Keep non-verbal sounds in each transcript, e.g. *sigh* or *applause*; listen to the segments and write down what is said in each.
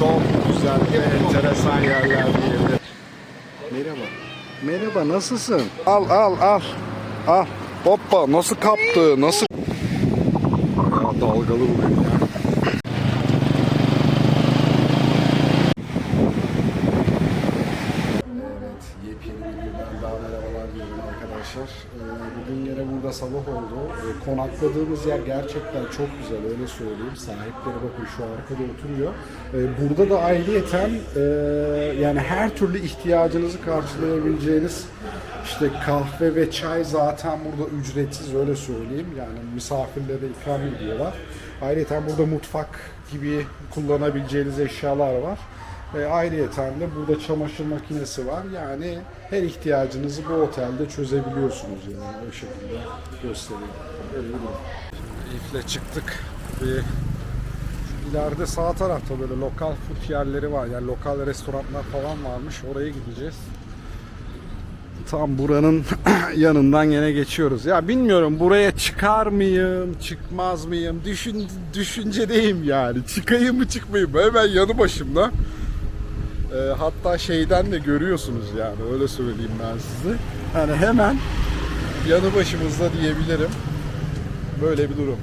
çok güzel ve enteresan yerler diyebilirim. Merhaba. Merhaba nasılsın? Al al al. Al. Hoppa nasıl kaptı? Nasıl? Ya dalgalı bugün ya. Evet, yepyeni bir günden daha merhabalar diyorum arkadaşlar. Ee, Bugün yine burada sabah oldu. Konakladığımız yer gerçekten çok güzel, öyle söyleyeyim. Sahipleri bakın şu arkada oturuyor. Ee, Burada da ayrıyeten e, yani her türlü ihtiyacınızı karşılayabileceğiniz işte kahve ve çay zaten burada ücretsiz öyle söyleyeyim. Yani misafirlere ikram ediyorlar. Ayrıca burada mutfak gibi kullanabileceğiniz eşyalar var. Ve ayrıyeten de burada çamaşır makinesi var. Yani her ihtiyacınızı bu otelde çözebiliyorsunuz yani o şekilde göstereyim. Öyle bir. İfle çıktık ve ileride sağ tarafta böyle lokal food yerleri var. Yani lokal restoranlar falan varmış. Oraya gideceğiz. Tam buranın *clears throat* yanından yine geçiyoruz. Ya bilmiyorum buraya çıkar mıyım, çıkmaz mıyım? Düşün, düşüncedeyim yani. Çıkayım mı çıkmayayım mı? Hemen yanı başımda. Ee, hatta şeyden de görüyorsunuz yani öyle söyleyeyim ben size. Yani hemen yanı başımızda diyebilirim. Böyle bir durum.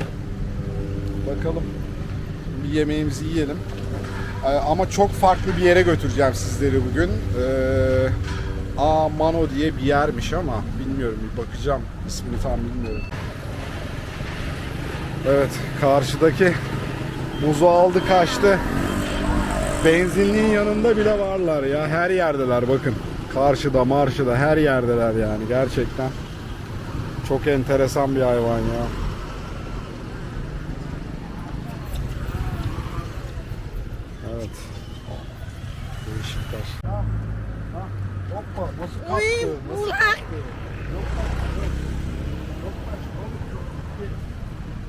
Bakalım bir yemeğimizi yiyelim. Ee, ama çok farklı bir yere götüreceğim sizleri bugün. Ee, A Mano diye bir yermiş ama bilmiyorum bir bakacağım. İsmini tam bilmiyorum. Evet karşıdaki buzu aldı kaçtı. Benzinliğin yanında bile varlar ya. Her yerdeler bakın. Karşıda, marşıda her yerdeler yani gerçekten. Çok enteresan bir hayvan ya. Evet. Değişikler. Ha, ha, hoppa nasıl kalktı? Uy, Nasıl Burak. kalktı? Yok kaç, oğlum. Yok kaç, oğlum.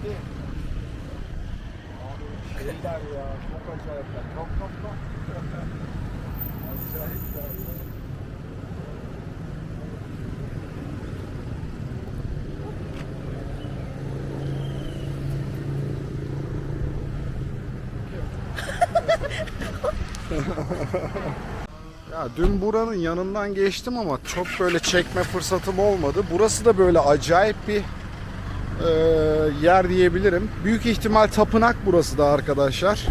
Gitti. Gitti. Ya. *laughs* Ya dün buranın yanından geçtim ama çok böyle çekme fırsatım olmadı. Burası da böyle acayip bir e, yer diyebilirim. Büyük ihtimal tapınak burası da arkadaşlar.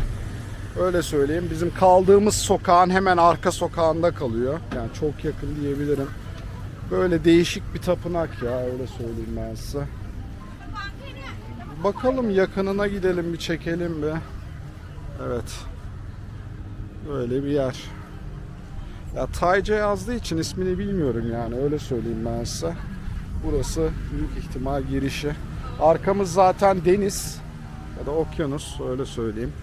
Öyle söyleyeyim. Bizim kaldığımız sokağın hemen arka sokağında kalıyor. Yani çok yakın diyebilirim. Böyle değişik bir tapınak ya öyle söyleyeyim ben size. Bakalım yakınına gidelim bir çekelim bir. Evet. Böyle bir yer. Ya Tayca yazdığı için ismini bilmiyorum yani öyle söyleyeyim ben size. Burası büyük ihtimal girişi. Arkamız zaten deniz ya da okyanus öyle söyleyeyim.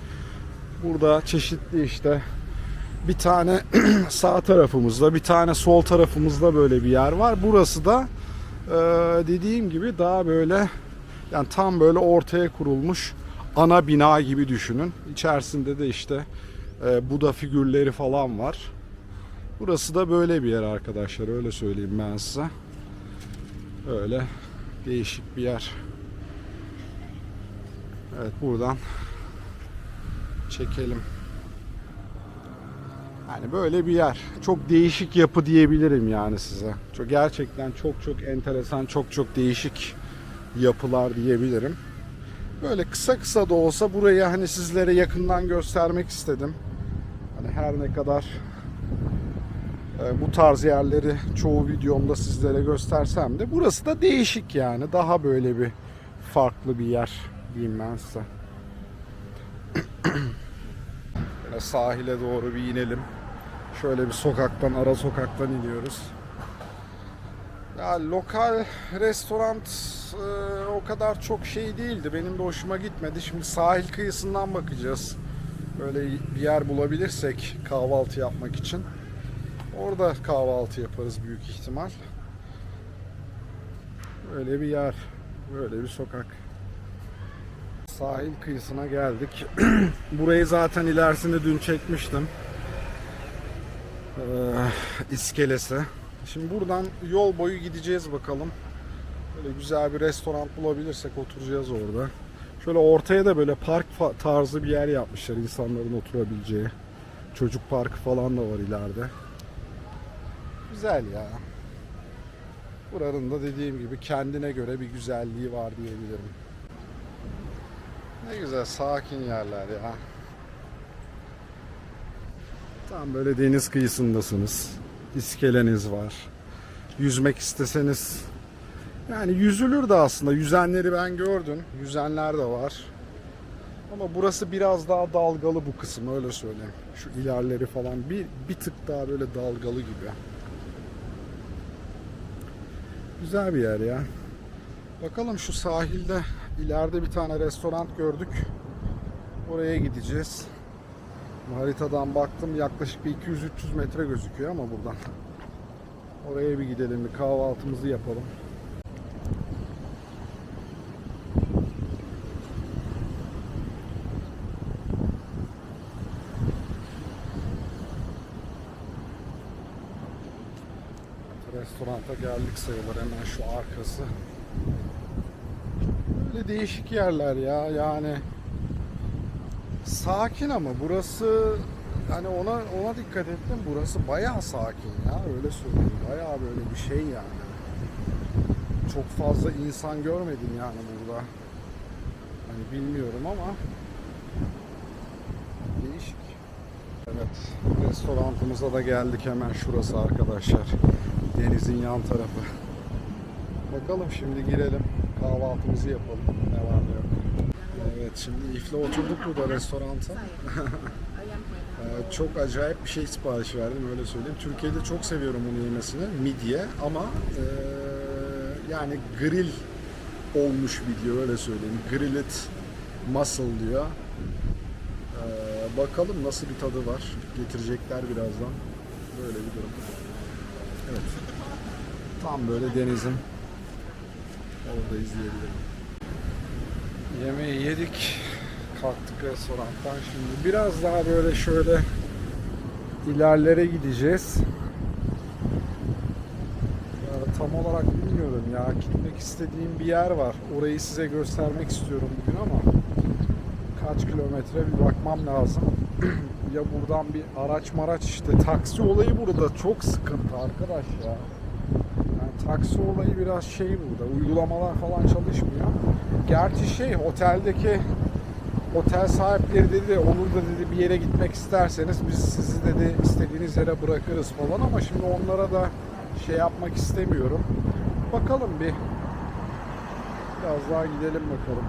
Burada çeşitli işte bir tane *clears throat* sağ tarafımızda bir tane sol tarafımızda böyle bir yer var. Burası da e, dediğim gibi daha böyle yani tam böyle ortaya kurulmuş ana bina gibi düşünün. İçerisinde de işte e, Buda figürleri falan var. Burası da böyle bir yer arkadaşlar öyle söyleyeyim ben size. Öyle değişik bir yer. Evet buradan çekelim. Yani böyle bir yer. Çok değişik yapı diyebilirim yani size. Çok gerçekten çok çok enteresan, çok çok değişik yapılar diyebilirim. Böyle kısa kısa da olsa burayı hani sizlere yakından göstermek istedim. Hani her ne kadar e, bu tarz yerleri çoğu videomda sizlere göstersem de burası da değişik yani. Daha böyle bir farklı bir yer diyeyim ben size. *clears throat* Yine sahile doğru bir inelim. Şöyle bir sokaktan, ara sokaktan iniyoruz. Ya lokal restoran e, o kadar çok şey değildi. Benim de hoşuma gitmedi. Şimdi sahil kıyısından bakacağız. Böyle bir yer bulabilirsek kahvaltı yapmak için. Orada kahvaltı yaparız büyük ihtimal. Böyle bir yer. Böyle bir sokak. Sahil kıyısına geldik. *clears throat* Burayı zaten ilerisinde dün çekmiştim. Ee, iskelesi. Şimdi buradan yol boyu gideceğiz bakalım. Böyle güzel bir restoran bulabilirsek oturacağız orada. Şöyle ortaya da böyle park tarzı bir yer yapmışlar insanların oturabileceği. Çocuk parkı falan da var ileride. Güzel ya. Buranın da dediğim gibi kendine göre bir güzelliği var diyebilirim. Ne güzel sakin yerler ya. Tam böyle deniz kıyısındasınız. İskeleniz var. Yüzmek isteseniz yani yüzülür de aslında. Yüzenleri ben gördüm. Yüzenler de var. Ama burası biraz daha dalgalı bu kısım öyle söyleyeyim. Şu ilerleri falan bir, bir tık daha böyle dalgalı gibi. Güzel bir yer ya. Bakalım şu sahilde ileride bir tane restoran gördük. Oraya gideceğiz. Haritadan baktım yaklaşık bir 200-300 metre gözüküyor ama buradan. Oraya bir gidelim bir kahvaltımızı yapalım. Restoranta geldik sayılır hemen şu arkası. Değişik yerler ya yani sakin ama burası hani ona ona dikkat ettim burası bayağı sakin ya öyle söyleyeyim bayağı böyle bir şey yani. Çok fazla insan görmedim yani burada. Hani bilmiyorum ama değişik. Evet, restoranımıza da geldik hemen şurası arkadaşlar. Denizin yan tarafı. Bakalım şimdi girelim, kahvaltımızı yapalım. Ne var ne yok. Evet, şimdi İf'le oturduk burada restoranta. *laughs* Ee, çok acayip bir şey sipariş verdim öyle söyleyeyim. Türkiye'de çok seviyorum bunu yemesini. Midye ama e, yani grill olmuş video öyle söyleyeyim. Grilled muscle diyor. Ee, bakalım nasıl bir tadı var. Getirecekler birazdan. Böyle bir durum. Evet. Tam böyle denizin orada izleyebilirim. Yemeği yedik. Kalktık restorandan. Şimdi biraz daha böyle şöyle ilerlere gideceğiz. Tam olarak bilmiyorum ya. Gitmek istediğim bir yer var. Orayı size göstermek istiyorum bugün ama kaç kilometre bir bakmam lazım. *clears throat* ya buradan bir araç maraç işte taksi olayı burada çok sıkıntı arkadaş ya. Taksi olayı biraz şey burada. Uygulamalar falan çalışmıyor. Gerçi şey oteldeki otel sahipleri dedi olur da dedi bir yere gitmek isterseniz biz sizi dedi istediğiniz yere bırakırız falan ama şimdi onlara da şey yapmak istemiyorum. Bakalım bir biraz daha gidelim bakalım.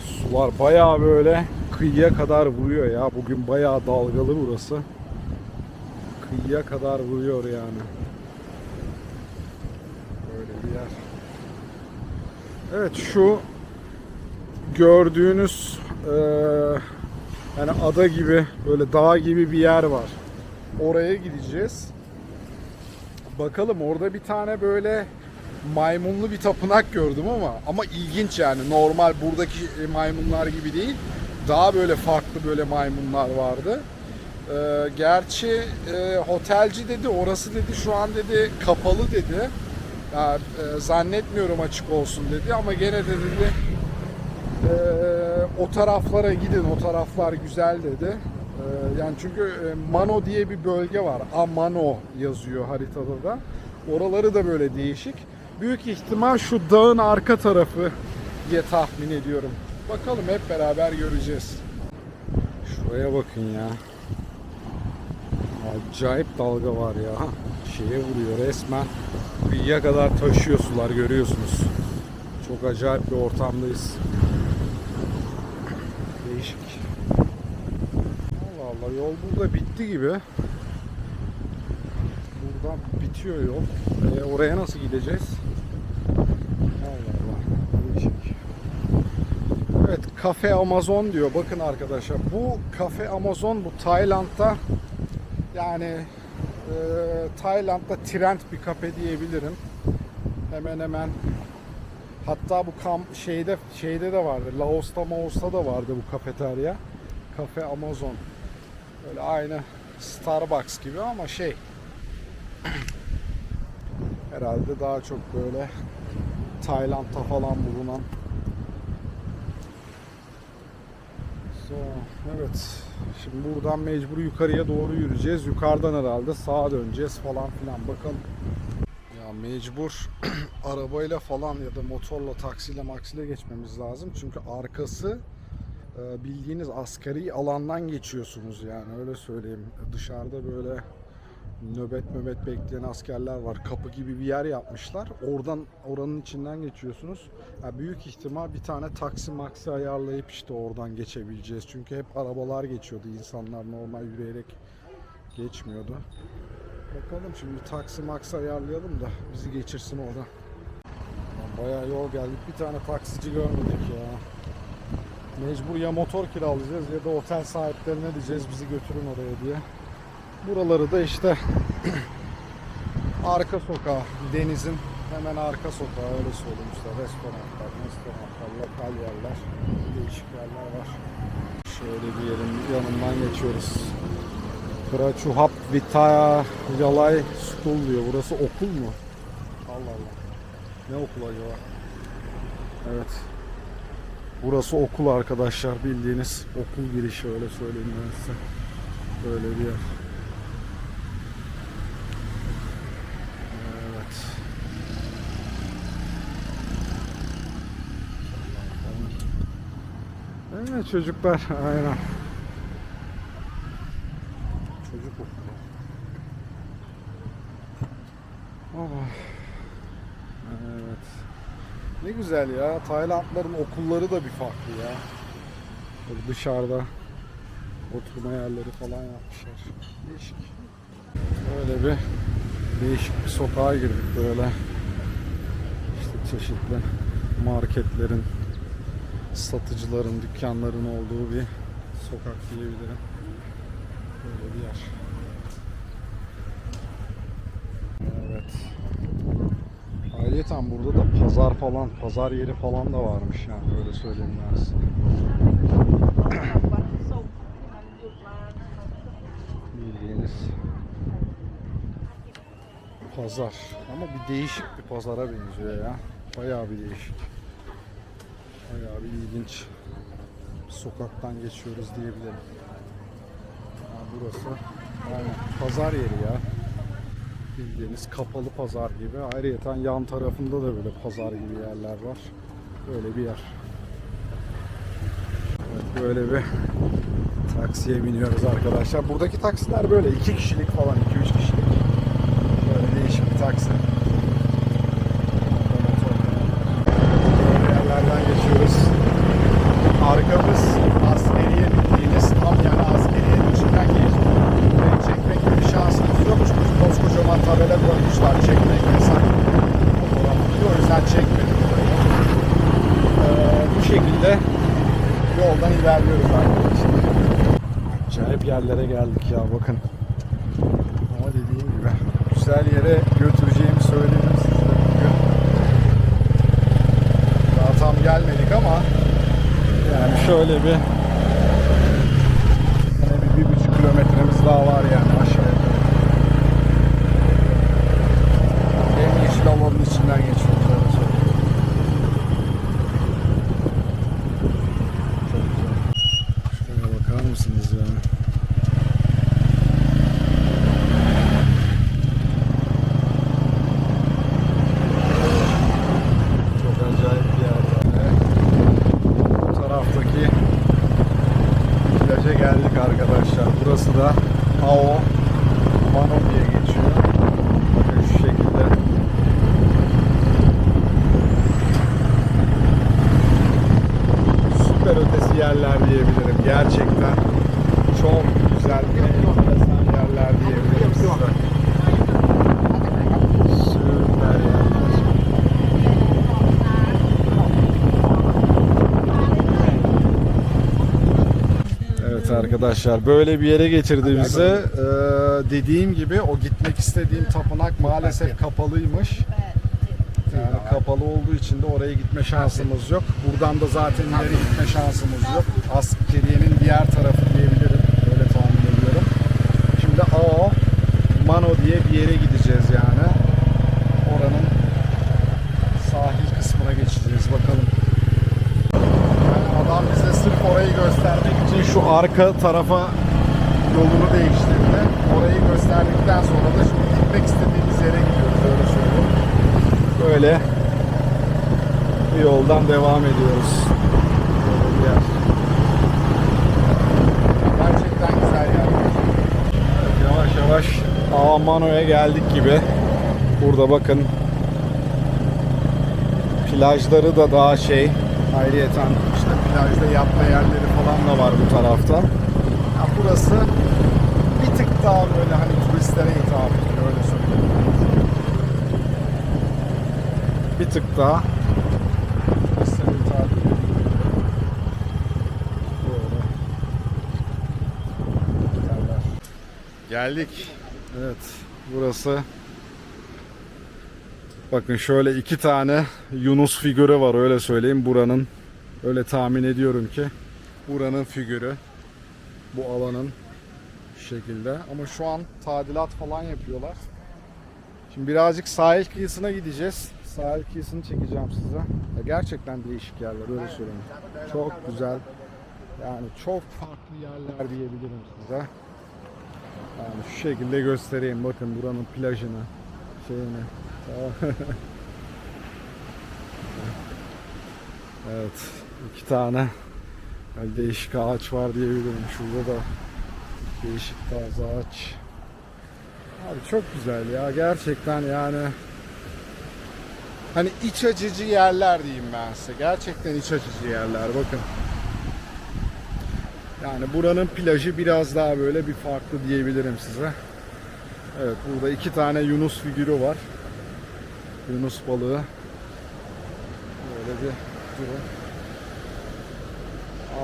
Sular bayağı böyle kıyıya kadar vuruyor ya. Bugün bayağı dalgalı burası. Kıyıya kadar vuruyor yani. Böyle bir yer. Evet şu gördüğünüz eee, yani ada gibi böyle dağ gibi bir yer var. Oraya gideceğiz. Bakalım orada bir tane böyle maymunlu bir tapınak gördüm ama ama ilginç yani normal buradaki maymunlar gibi değil. Daha böyle farklı böyle maymunlar vardı. Ee, gerçi e, otelci dedi orası dedi şu an dedi kapalı dedi. Ya, e, zannetmiyorum açık olsun dedi ama gene de dedi e, o taraflara gidin o taraflar güzel dedi. E, yani çünkü e, Mano diye bir bölge var. Amano yazıyor haritada da. Oraları da böyle değişik. Büyük ihtimal şu dağın arka tarafı diye tahmin ediyorum. Bakalım hep beraber göreceğiz. Şuraya bakın ya. Acayip dalga var ya. Şeye vuruyor resmen. Kıyıya kadar taşıyor sular görüyorsunuz. Çok acayip bir ortamdayız. Değişik. Allah Allah yol burada bitti gibi. Buradan bitiyor yol. E, oraya nasıl gideceğiz? Evet Cafe Amazon diyor. Bakın arkadaşlar bu Cafe Amazon bu Tayland'da yani e, Tayland'da trend bir kafe diyebilirim. Hemen hemen hatta bu kam şeyde şeyde de vardı. Laos'ta Maos'ta da vardı bu kafeterya. Cafe Amazon. Böyle aynı Starbucks gibi ama şey *clears throat* herhalde daha çok böyle Tayland'da falan bulunan Tamam, evet. Şimdi buradan mecbur yukarıya doğru yürüyeceğiz. Yukarıdan herhalde sağa döneceğiz falan filan. Bakalım. Ya mecbur *clears throat* arabayla falan ya da motorla, taksiyle, maksiyle geçmemiz lazım. Çünkü arkası e, bildiğiniz askeri alandan geçiyorsunuz yani öyle söyleyeyim. Dışarıda böyle nöbet nöbet bekleyen askerler var. Kapı gibi bir yer yapmışlar. Oradan oranın içinden geçiyorsunuz. Ya büyük ihtimal bir tane taksi maksi ayarlayıp işte oradan geçebileceğiz. Çünkü hep arabalar geçiyordu. İnsanlar normal yürüyerek geçmiyordu. Bakalım şimdi taksi maksi ayarlayalım da bizi geçirsin oradan. Bayağı yol geldik. Bir tane taksici görmedik ya. Mecbur ya motor kiralayacağız ya da otel sahiplerine diyeceğiz bizi götürün oraya diye. Buraları da işte *clears throat* arka sokağı, denizin hemen arka sokağı öyle söyleyeyim restoranlar, restoranlar, lokal yerler, değişik yerler var. Şöyle bir yerin yanından geçiyoruz. Kraçuhap Vitaya Yalay School diyor. Burası okul mu? Allah Allah. Ne okul acaba? Evet. Burası okul arkadaşlar bildiğiniz okul girişi öyle söyleyeyim ben size. Böyle bir yer. Evet. Evet çocuklar aynen. Çocuk okulu. Oh. Evet. Ne güzel ya. Taylandların okulları da bir farklı ya. Böyle dışarıda oturma yerleri falan yapmışlar. Değişik. Böyle bir değişik bir sokağa girdik böyle. İşte çeşitli marketlerin, satıcıların, dükkanların olduğu bir sokak diyebilirim. Böyle bir yer. Evet. Ayrıca burada da pazar falan, pazar yeri falan da varmış yani öyle söyleyeyim ben size. Bildiğiniz pazar. Ama bir değişik bir pazara benziyor ya. Bayağı bir değişik. Bayağı bir ilginç. Bir sokaktan geçiyoruz diyebilirim. Ha, burası aynen pazar yeri ya. Bildiğiniz kapalı pazar gibi. Ayrıca yan tarafında da böyle pazar gibi yerler var. Böyle bir yer. Evet, böyle bir taksiye biniyoruz arkadaşlar. Buradaki taksiler böyle iki kişilik falan, iki üç kişilik. Böyle değişik bir taksi. Böyle yerlerden geçiyoruz. Arkamız askeriye bildiğiniz tam yani askeriyenin içinden geçtik. Burayı çekmek gibi bir şansımız yok çünkü koskocaman tabela koymuşlar çekmek yasak. Fotoğrafı. O yüzden çekmedik burayı. Ee, bu şekilde yoldan ilerliyoruz arkadaşlar. Acayip yerlere geldik ya bakın. Ama dediğim gibi güzel yere götüreceğimi söyledim size bugün. Daha tam gelmedik ama yani şöyle bir yine bir, bir buçuk kilometremiz daha var yani aşağıya. En yeşil alanın içinden geçiyoruz öyle söyleyeyim. Çok güzel. Şuraya bakar mısınız ya? Çok acayip bir yer yani. Bu taraftaki plaja geldik arkadaşlar. Burası da Ao Mano diye geçiyor. Bakın şu şekilde. Süper ötesi yerler diyebilirim. Gerçekten çok güzel enteresan yerler diyebilirim size. Evet arkadaşlar böyle bir yere getirdi bizi. Ee, dediğim gibi o gitmek istediğim tapınak maalesef kapalıymış. Kapalı olduğu için de oraya gitme şansımız yok. Buradan da zaten ileri gitme şansımız yok. Askeriye'nin diğer tarafı diyebilirim. Öyle tahmin ediyorum. Şimdi Ao Mano diye bir yere gideceğiz yani. Oranın sahil kısmına geçeceğiz bakalım. Yani adam bize sırf orayı göstermek için arka tarafa yolunu değiştirdi. Orayı gösterdikten sonra da şimdi gitmek istediğimiz yere gidiyoruz öyle söyleyeyim. Böyle yoldan devam ediyoruz. Gerçekten güzel yer. Evet, yavaş yavaş Amano'ya geldik gibi. Burada bakın plajları da daha şey ayrıyeten işte plajda yatma yerleri falan da var bu tarafta. Ya burası bir tık daha böyle hani turistlere hitap ediyor öyle söyleyeyim. Bir tık daha turistlere hitap ediyor. Böyle. Yerler. Geldik. Evet. Burası Bakın şöyle iki tane Yunus figürü var öyle söyleyeyim buranın. Öyle tahmin ediyorum ki buranın figürü bu alanın şekilde. Ama şu an tadilat falan yapıyorlar. Şimdi birazcık sahil kıyısına gideceğiz. Sahil kıyısını çekeceğim size. Ya gerçekten değişik yerler öyle söyleyeyim. Çok güzel. Yani çok farklı yerler diyebilirim size. Yani şu şekilde göstereyim. Bakın buranın plajını, şeyini. *laughs* evet, iki tane yani değişik ağaç var diyebilirim. Şurada da değişik taze ağaç. Abi çok güzel ya gerçekten yani hani iç açıcı yerler diyeyim ben size. Gerçekten iç açıcı yerler bakın. Yani buranın plajı biraz daha böyle bir farklı diyebilirim size. Evet burada iki tane Yunus figürü var. Yunus balığı. Böyle bir durum.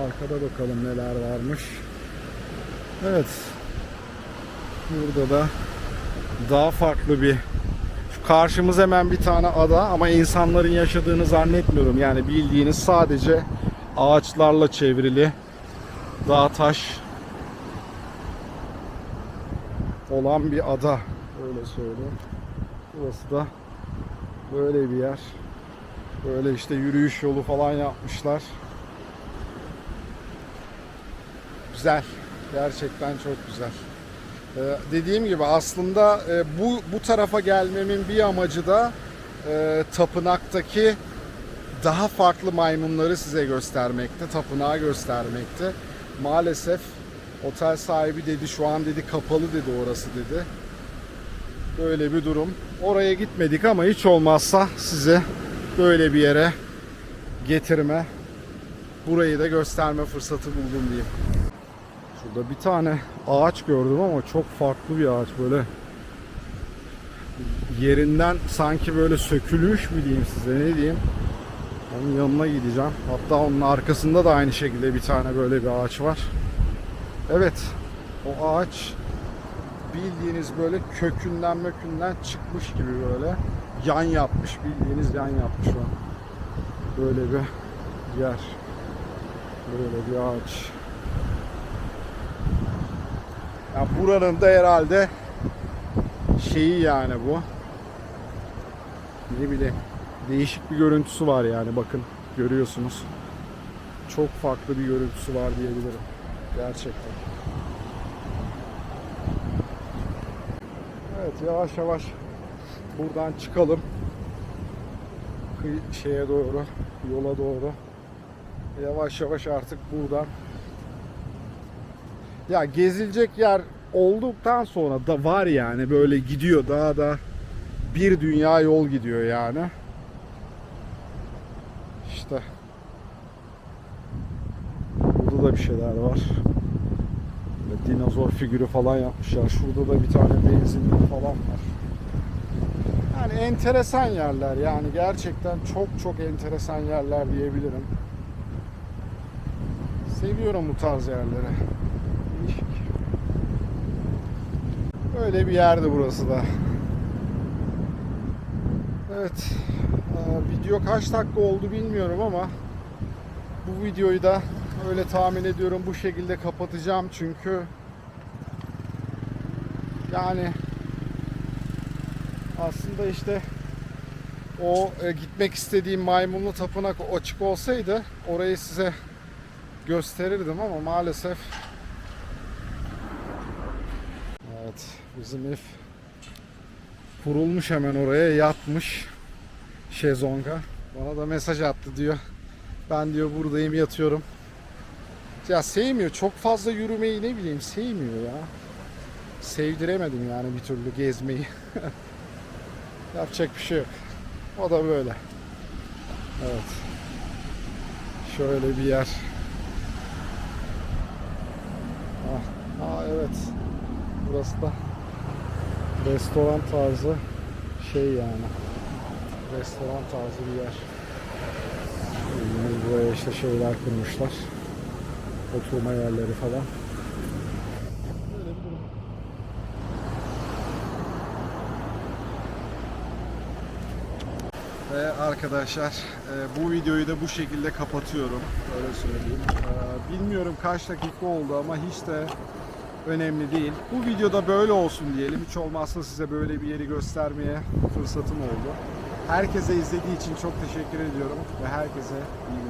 Arkada bakalım neler varmış. Evet. Burada da daha farklı bir karşımız hemen bir tane ada ama insanların yaşadığını zannetmiyorum. Yani bildiğiniz sadece ağaçlarla çevrili dağ taş olan bir ada öyle söyleyeyim. Burası da böyle bir yer. Böyle işte yürüyüş yolu falan yapmışlar. Güzel. Gerçekten çok güzel. Ee, dediğim gibi aslında e, bu bu tarafa gelmemin bir amacı da e, tapınaktaki daha farklı maymunları size göstermekte, tapınağı göstermekte. Maalesef otel sahibi dedi şu an dedi kapalı dedi orası dedi. Böyle bir durum. Oraya gitmedik ama hiç olmazsa size böyle bir yere getirme, burayı da gösterme fırsatı buldum diyeyim. Şurada bir tane ağaç gördüm ama çok farklı bir ağaç böyle yerinden sanki böyle sökülmüş mü diyeyim size ne diyeyim. Onun yanına gideceğim. Hatta onun arkasında da aynı şekilde bir tane böyle bir ağaç var. Evet. O ağaç bildiğiniz böyle kökünden mökünden çıkmış gibi böyle yan yapmış bildiğiniz yan yapmış o. Böyle bir yer. Böyle bir ağaç. Ya buranın da herhalde şeyi yani bu. Ne bileyim değişik bir görüntüsü var yani bakın görüyorsunuz. Çok farklı bir görüntüsü var diyebilirim. Gerçekten. Evet yavaş yavaş buradan çıkalım. Şeye doğru, yola doğru. Yavaş yavaş artık buradan ya gezilecek yer olduktan sonra da var yani böyle gidiyor daha da bir dünya yol gidiyor yani. İşte burada da bir şeyler var. Böyle dinozor figürü falan yapmışlar. Şurada da bir tane benzinlik falan var. Yani enteresan yerler yani gerçekten çok çok enteresan yerler diyebilirim. Seviyorum bu tarz yerleri. Öyle bir yerdi burası da. Evet. Ee, Video kaç dakika oldu bilmiyorum ama bu videoyu da öyle tahmin ediyorum bu şekilde kapatacağım çünkü yani aslında işte o e, gitmek istediğim maymunlu tapınak açık olsaydı orayı size gösterirdim ama maalesef Evet bizim ev kurulmuş hemen oraya yatmış şezonga. Bana da mesaj attı diyor. Ben diyor buradayım yatıyorum. Ya sevmiyor. Çok fazla yürümeyi ne bileyim sevmiyor ya. Sevdiremedim yani bir türlü gezmeyi. *laughs* Yapacak bir şey yok. O da böyle. Evet. Şöyle bir yer. Ah, ah evet. Burası da restoran tarzı şey yani. Restoran tarzı bir yer. Yine buraya işte şeyler kurmuşlar. Oturma yerleri falan. Ve arkadaşlar e, bu videoyu da bu şekilde kapatıyorum. Öyle söyleyeyim. E, bilmiyorum kaç dakika oldu ama hiç de önemli değil. Bu videoda böyle olsun diyelim. Hiç olmazsa size böyle bir yeri göstermeye fırsatım oldu. Herkese izlediği için çok teşekkür ediyorum ve herkese iyi.